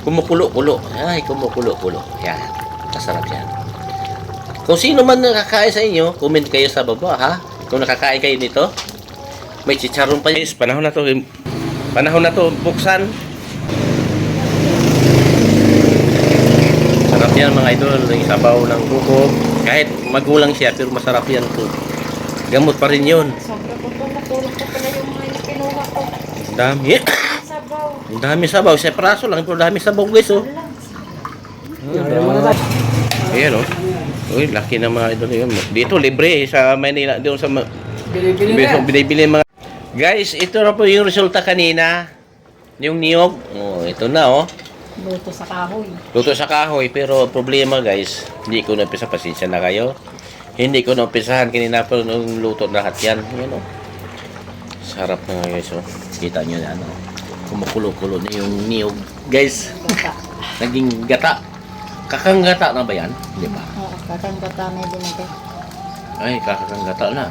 Kumukulo-kulo. Ay, kumukulo-kulo. Yan. Masarap yan. Kung sino man nakakain sa inyo, comment kayo sa baba, ha? Kung nakakain kayo nito, may chicharon pa. Guys, panahon na to. Panahon na to buksan. Sarap yan mga idol. Yung sabaw ng buko. Kahit magulang siya, pero masarap yan to. Gamot pa rin yun. Sobra ko po, natulog ko pala yung mga kinuha ko. Ang dami. Ang dami sabaw. Sa praso lang, pero dami sabaw guys, oh. Ayan, oh. Uy, laki ng mga idol yun. Dito, libre eh, sa Manila. Doon sa... Binibili, na. binibili mga... Guys, ito na po yung resulta kanina. Yung niyog. Oh, ito na, oh. Luto sa kahoy. Luto sa kahoy, pero problema guys, hindi ko na-umpisa, pasensya na kayo. Hindi ko na-umpisahan kanina pero nung luto na lahat yan. Yan oh. Sarap na nga guys oh. Kita nyo na ano. Kumukulo-kulo na yung niyog. Guys, Gata. naging gata. Kakanggata na ba yan? Di ba? Oo, katang-gata na din natin. Ay, kakakanggata na.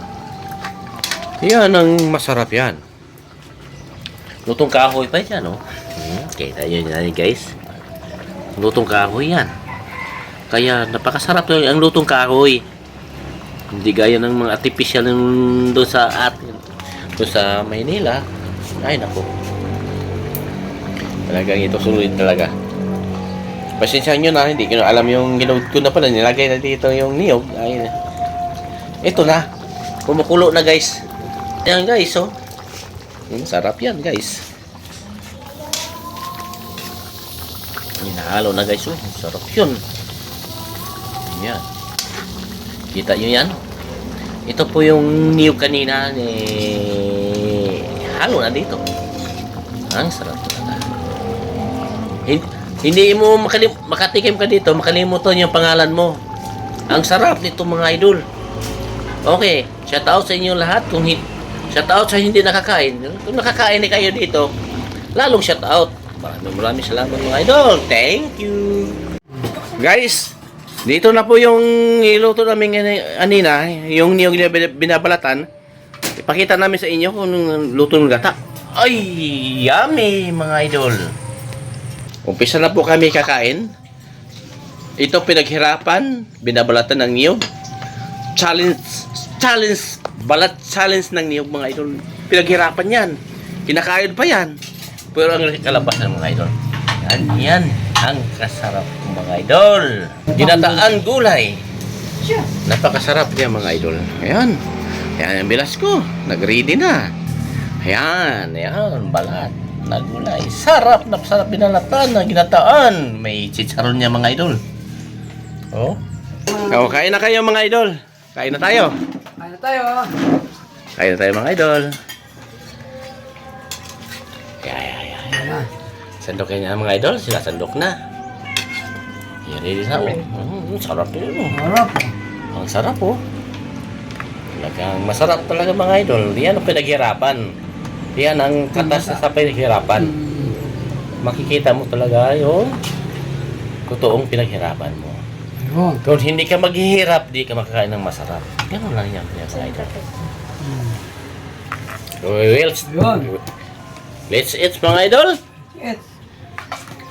Yan ang masarap yan. Lutong kahoy pa yan, oh. Hmm, kita nyo yan, guys. Lutong kahoy yan. Kaya napakasarap to ang lutong kahoy. Hindi gaya ng mga artificial doon sa at doon sa Maynila. Ay, nako. Talagang ito sulit talaga. Pasensya nyo na, hindi ko alam yung ginawid ko na pala. Nilagay na dito yung niyog. Ay, ito na. Kumukulo na guys. Yan guys, oh. Hmm, sarap yan guys. Hinahalo na guys, oh. Sarap yun. Yan. Kita nyo yan? Ito po yung niyog kanina. Eh, halo na dito. Ang sarap. Hindi, mo makalim, makatikim ka dito, makalimutan yung pangalan mo. Ang sarap nito mga idol. Okay, shout out sa inyo lahat kung hindi shout out sa hindi nakakain. Kung nakakain na kayo dito, lalong shout out. Maraming maraming salamat mga idol. Thank you. Guys, dito na po yung iluto namin anina, yung niyog na bin- binabalatan. Ipakita namin sa inyo kung luto ng gata. Ay, yummy mga idol. Umpisa na po kami kakain. Ito pinaghirapan, binabalatan ng niyog. Challenge, challenge, balat challenge ng niyog mga idol. Pinaghirapan yan. Kinakain pa yan. Pero ang kalabasan mga idol. Yan, yan ang kasarap mga idol. Ginataan gulay. Napakasarap niya mga idol. Ayan. Ayan ang bilas ko. Nag-ready na. Ayan. Ayan. Balat na gulay. Sarap na sarap binalatan na ginataan. May chicharon niya mga idol. Oh. Oh, kain na kayo mga idol. Kain na tayo. Ano tayo? Kain na tayo mga idol. Yeah, yeah, yeah. Ayan. Sandok niya mga idol. Sinasandok na. Yan, ready na. Oh. Mm, sarap din. Oh. Harap. Ang sarap oh. Talagang masarap talaga mga idol. Yan ang pinaghirapan. Yan ang katas sa pinaghirapan. Hmm. Makikita mo talaga yung totoong pinaghirapan mo. Yun. Kung hindi ka maghihirap, di ka makakain ng masarap. Ganun lang yan mga idol. Hmm. Well, Yun. let's eat mga idol. Yes.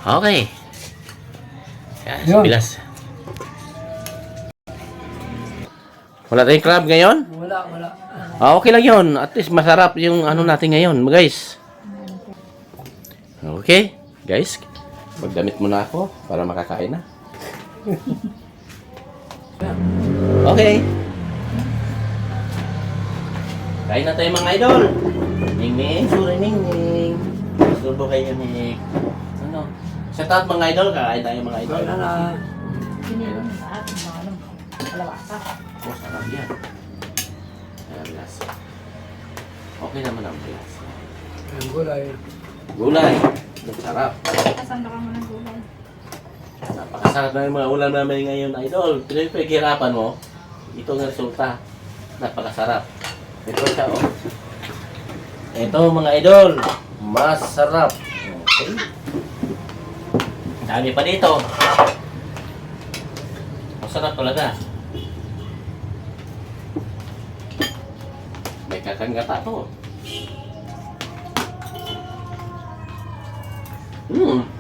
Okay. Yan, Yun. bilas. Wala tayong crab ngayon? Wala, wala. Ah, okay lang yun. At least masarap yung ano natin ngayon, guys. Okay, guys. Magdamit muna ako para makakain na. okay. Kain na tayo mga idol. Ning ning, suri ning ning. Subo kayo ning. Ano? Shout out mga idol, kakain tayo mga idol. Wala na. Pinilo mo lahat ng mga ano. Kalawasa. Oh, sarap yan. Lasa. Okay naman ang lasa. Ang gulay. Gulay. Ang sarap. Kasanda ka mo ng gulay. Napakasarap na yung mga ulam namin ngayon, idol. Pinaghirapan mo, ito ang resulta. Napakasarap. Ito siya, oh. Ito, mga idol. Masarap. Okay. Dami pa dito. Masarap talaga. kan nggak tahu. Hmm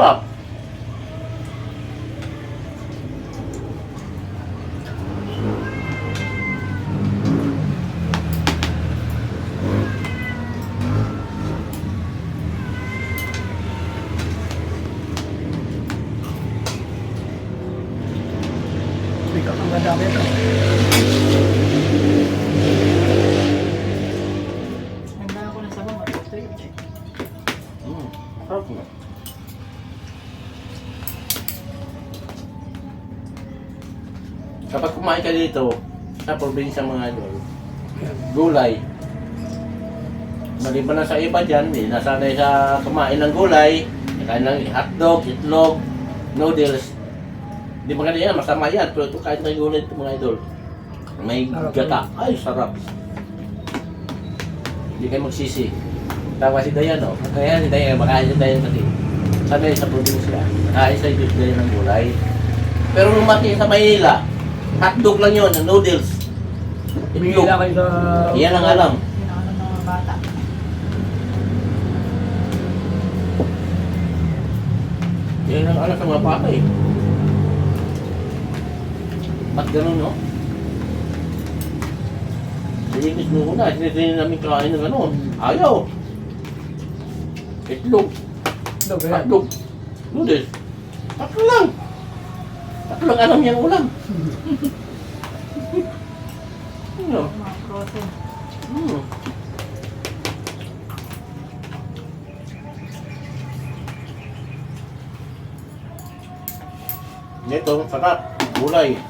sedap Ini kalau nggak ada apa dito, sa probinsya mga idol, gulay. Maliban na sa iba dyan, hindi nasanay sa kumain ng gulay, kain ng hotdog, itlog, noodles. Di ba ganyan, masama yan, pero ito kain ng gulay ito mga idol. May gata, ay sarap. Hindi kayo magsisi. Tawa si Dayan, oh. Kaya si Dayan, makain si Dayan kasi. Sanay sa probinsya, kain sa Dayan ng gulay. Pero lumaki sa Maynila, hotdog lang yun, noodles. Itlog. Bigla kayo sa... Yan ang alam. Pinakaano ng mga bata. Yan ang alam sa mga bata eh. Ba't ganun, no? Linis mo na, sinitinin namin kain ng ganun. Ayaw. Itlog, kaya. hotdog, noodles. Tatlo lang. Tatlo lang alam niyang ulam. Ano? Mga protein. Hmm. Ito, sarap. Gulay.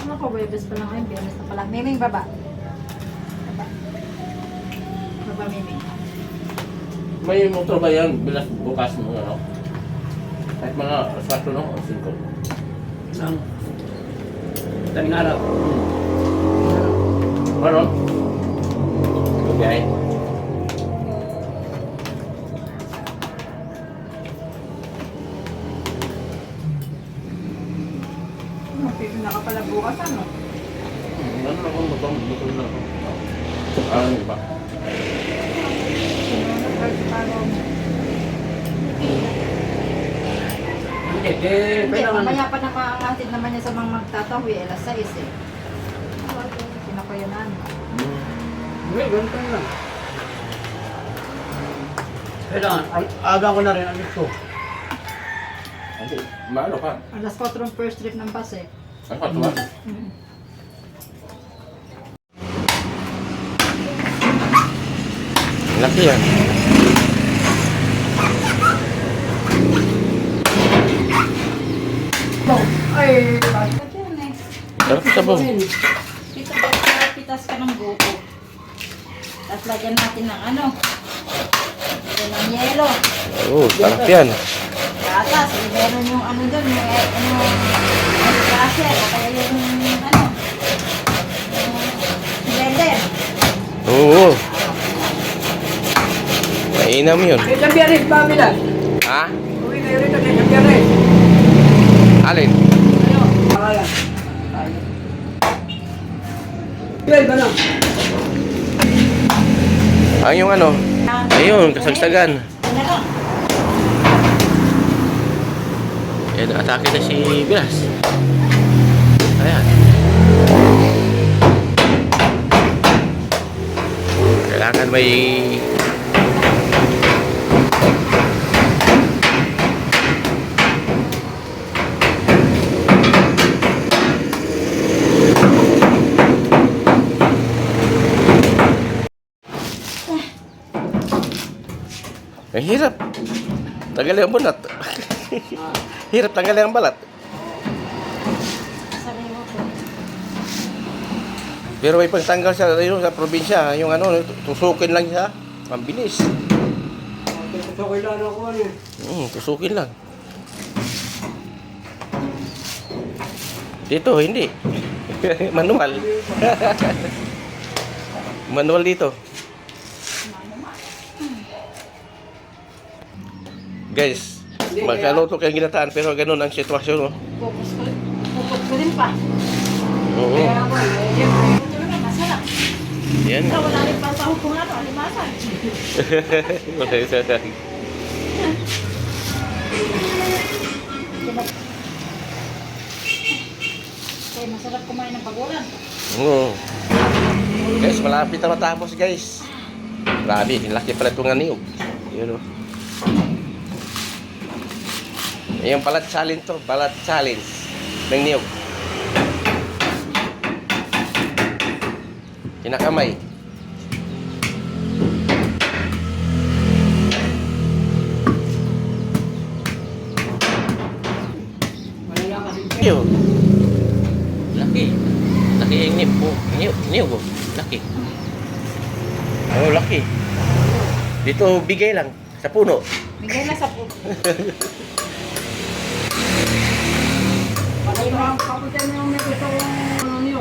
Ano ko, Webes pa lang ngayon. Biyernes na pala. Miming baba. Baba. May motor ba yan? Bilas bukas mo, ano? Kahit mga aswato, no? O singko. Ang... Taning araw. Ano? Okay. Mapipin na ka pala bukas, ano? Ano na kung motor? Motor na ako. Ano ba? Hindi, eh, Hindi, kailangan... mamaya pa na maangatid naman niya sa mga magtatawi. Alas 6 eh. Pinakuyanan. Hindi, ganito na lang. Kailangan, ang aga ko na rin ang gusto. Hindi, maano ka? Alas 4 ang first trip ng bus eh. Ano ka tuwa? Mm. Laki yan. Ay, Ba't yun eh? Sarap sa ba pitas ka ng buko? Tapos lagyan natin ng ano? Lagyan ng yelo. Oo, sarap yan. Gatas. Eh, meron yung ano doon. Yung ano, yung crusher. O kaya yung ano? Yung blender. Oo. Mainam yun. sa biyernes, pamila. Ha? Uwi kayo rito, sa biyernes. Alin? Pakala. Twelve, ano? Ang yung ano? Ayun, kasagsagan. Ano lang? Yan, atake na si Bilas. Ayan. Kailangan may... hirap. Tagal ang balat. hirap tanggalin ang balat. Pero may pagtanggal sa, yun, sa probinsya, yung ano, tusukin lang siya. Ang bilis. Ito kailangan ako ano eh. Hmm, tusukin lang. Dito, hindi. Manual. Manual dito. Guys, magkaluto kayong ginataan pero ganun ang sitwasyon. Oh. Focus ko. Focus ko din pa. Oo. Kaya ako, eh, masarap. Yan. Pero wala rin pa sa kung ano, alimasan. Wala yung sa- Kaya masarap kumain ng pagulan. Oo. Guys, malapit na matapos guys. Grabe, laki pala itong aniyog. Yun o. Yung balat challenge to, balat challenge ng niyog. Kinakamay. Lang. Laki. Laki yung niyog po. Niyog, niyog po. Laki. Oh, laki. Dito bigay lang sa puno. Bigay na sa puno. kapitan niyo may gusto kong ano niyo.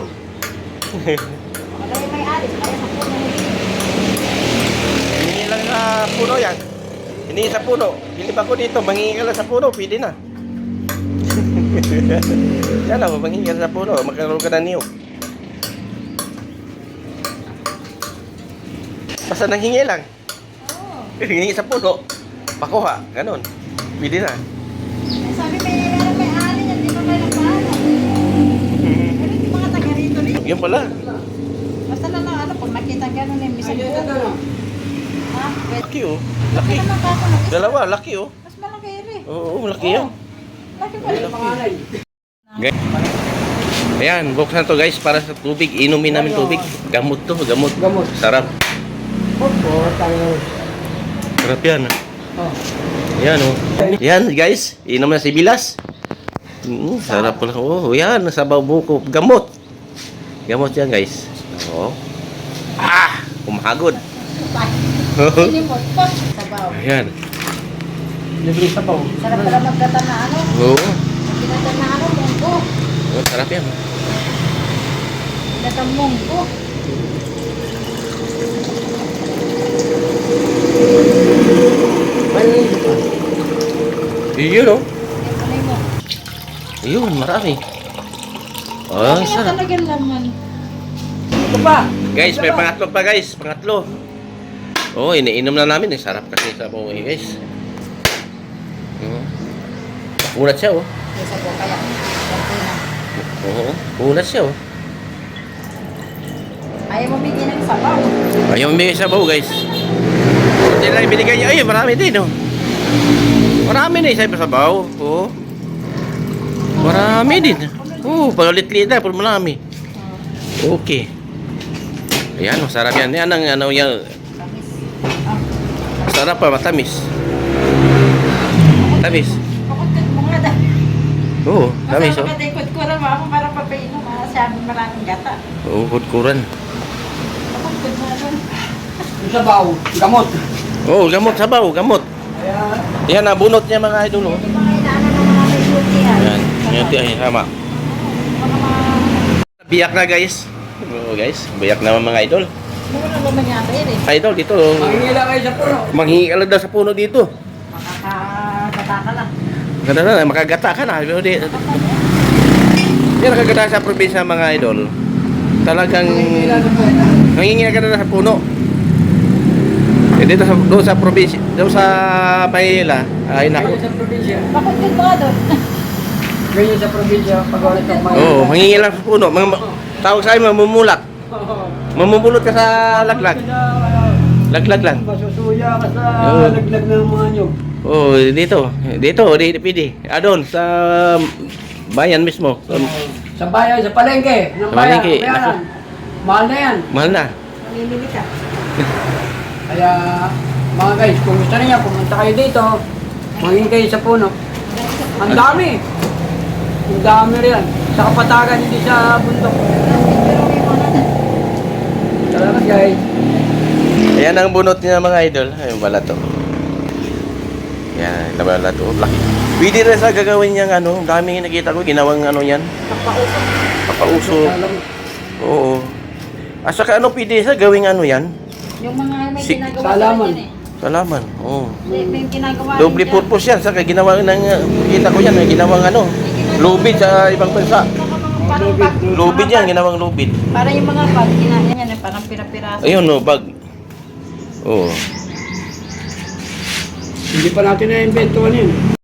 Yung may alis. Kaya sa puno. Hindi lang sa puno yan. Hindi sa puno. Bilib ako dito, mangingi ka lang sa puno, pwede na. Yan ako, mangingi ka sa puno, magkaroon ka ng niyog. Basta nanghingi lang. Oo. Hingi sa puno. Pakuha, ganun. Pwede na. Yun pala. Basta lang ano, pag nakita gano'n eh, na buko. ano. Ha? Laki oh. Laki naman ako Dalawa, laki oh. Mas malaki rin. Oo, laki yan. Laki pa rin. ang. Guys. Ayan, buksan to guys para sa tubig. Inumin namin tubig. Gamot to, gamot. Gamot. Sarap. Opo, tayo. Sarap yan. Oh. Yan oh. Yan guys, inom na si Bilas. Mm, sarap pala. Oh, yan, sa buko. Gamot. Gamot yan guys. Oh. Ah, kumahagod. Sini mo, pot. Sabaw. Ayan. Libre sa pao. Sarap pala magkata na ano. Oo. Magkata na ano, munggo. Oh, sarap yan. Magkata munggo. Ano yun pa? Yun oh. Yan pala mo. Yun, marami. Oh, Kaya sarap. talagang laman. Ito pa. Guys, may pangatlo pa guys. Pangatlo. Oh, iniinom na namin. Eh. Sarap kasi sa buhay guys. Mm. Unat siya oh. Yung sabaw kaya. Oo, unat siya oh. Ayaw mo bigyan ng sabaw. Ayaw may sabaw guys. Hindi lang binigay niya. Ay, marami din oh. Marami na isa pa sabaw. Oo. Marami din. Oo, palit-lit na. Pero marami. Okay. Ayan, oh, sarap yan. Yan ang ano yan. Tamis. Ah. Sarap pa, matamis. Tamis. Pakot mo nga dahil. Oo, tamis Masama oh. ka tayo kuran mo ako para papainom. Masabi maraming gata. Oo, hudkuran. Pakot mo nga. Yung sabaw, gamot. Oo, gamot, sabaw, gamot. Kaya, Yan, nabunot niya mga idol. Oh. Hindi mga inaano ng mga may beauty ah. Yan, yan, yan, tama. Mga mga... Biyak na guys. Oo guys, biyak naman mga idol. Mura naman yata yun eh. Idol, dito. oh. mangingi lang kayo sa puno. Manghingi ka lang daw sa puno dito. Makakagata ka lang. Ganda na, makagata ka na. Pero di, yan nakagata sa probinsya mga idol. Talagang manghingi ka na sa puno. Eh, dito sa, doon sa probinsya, doon sa Maynila, ay nako. sa probinsya. Bakit mga doon? Ganyan sa probinsya, pag wala itong Oo, oh, manghingi lang sa puno. Mga, tawag sa akin, mamumulak. Mamumulot ka sa laglag. Laglag lang. Masusuya ka sa Oo. laglag ng mga nyog. Oo, oh, dito. Dito, di pwede. Ah, doon, sa bayan mismo. Um, Sa bayan, sa palengke. Ng Sa bayan, palengke, naku. Mahal na yan. mahal na. Mamimili ka. Kaya, mga guys, kung gusto niya, pumunta kayo dito. Mangin kayo sa puno. Ang dami. Ang dami rin. Sa kapatagan, hindi sa bundok. Salamat guys. Ayan ang bunot niya mga idol. Ayun pala to. Yan, ito pala to. Laki. Pwede rin sa gagawin niyang ano. Daming nakita ko, ginawang ano yan. Papausok. Papauso. Alam, Oo. At saka ano, pwede sa gawing ano yan. Yung mga may Si- ginagawa Salaman. eh. Salaman. Oo. May, may ginagawa rin Doble purpose yan. Saka ginawa ng, kita ko yan, may ginawang ano. Lubid sa ibang bansa. Parang bag. Lubid yan, ginawang lubid. Para yung mga bag, ginaya yan eh, parang pira-piraso. Ayun, no, bag. Oo. hindi pa natin na-invento ano yun.